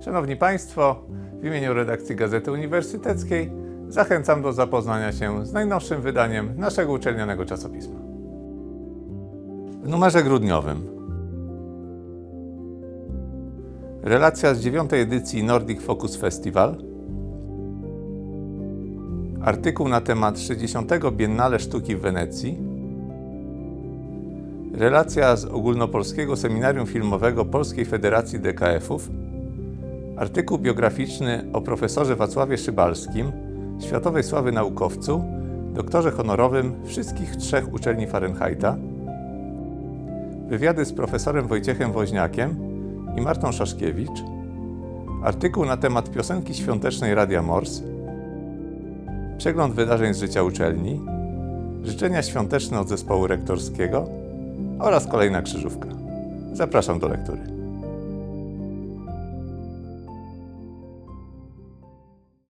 Szanowni Państwo, w imieniu redakcji Gazety Uniwersyteckiej zachęcam do zapoznania się z najnowszym wydaniem naszego uczelnianego czasopisma. W numerze grudniowym relacja z dziewiątej edycji Nordic Focus Festival, artykuł na temat 60. Biennale Sztuki w Wenecji, relacja z ogólnopolskiego seminarium filmowego Polskiej Federacji DKF-ów, Artykuł biograficzny o profesorze Wacławie Szybalskim, światowej sławy naukowcu, doktorze honorowym wszystkich trzech uczelni Fahrenheita. Wywiady z profesorem Wojciechem Woźniakiem i Martą Szaszkiewicz. Artykuł na temat piosenki świątecznej Radia Mors. Przegląd wydarzeń z życia uczelni. Życzenia świąteczne od zespołu rektorskiego oraz kolejna krzyżówka. Zapraszam do lektury.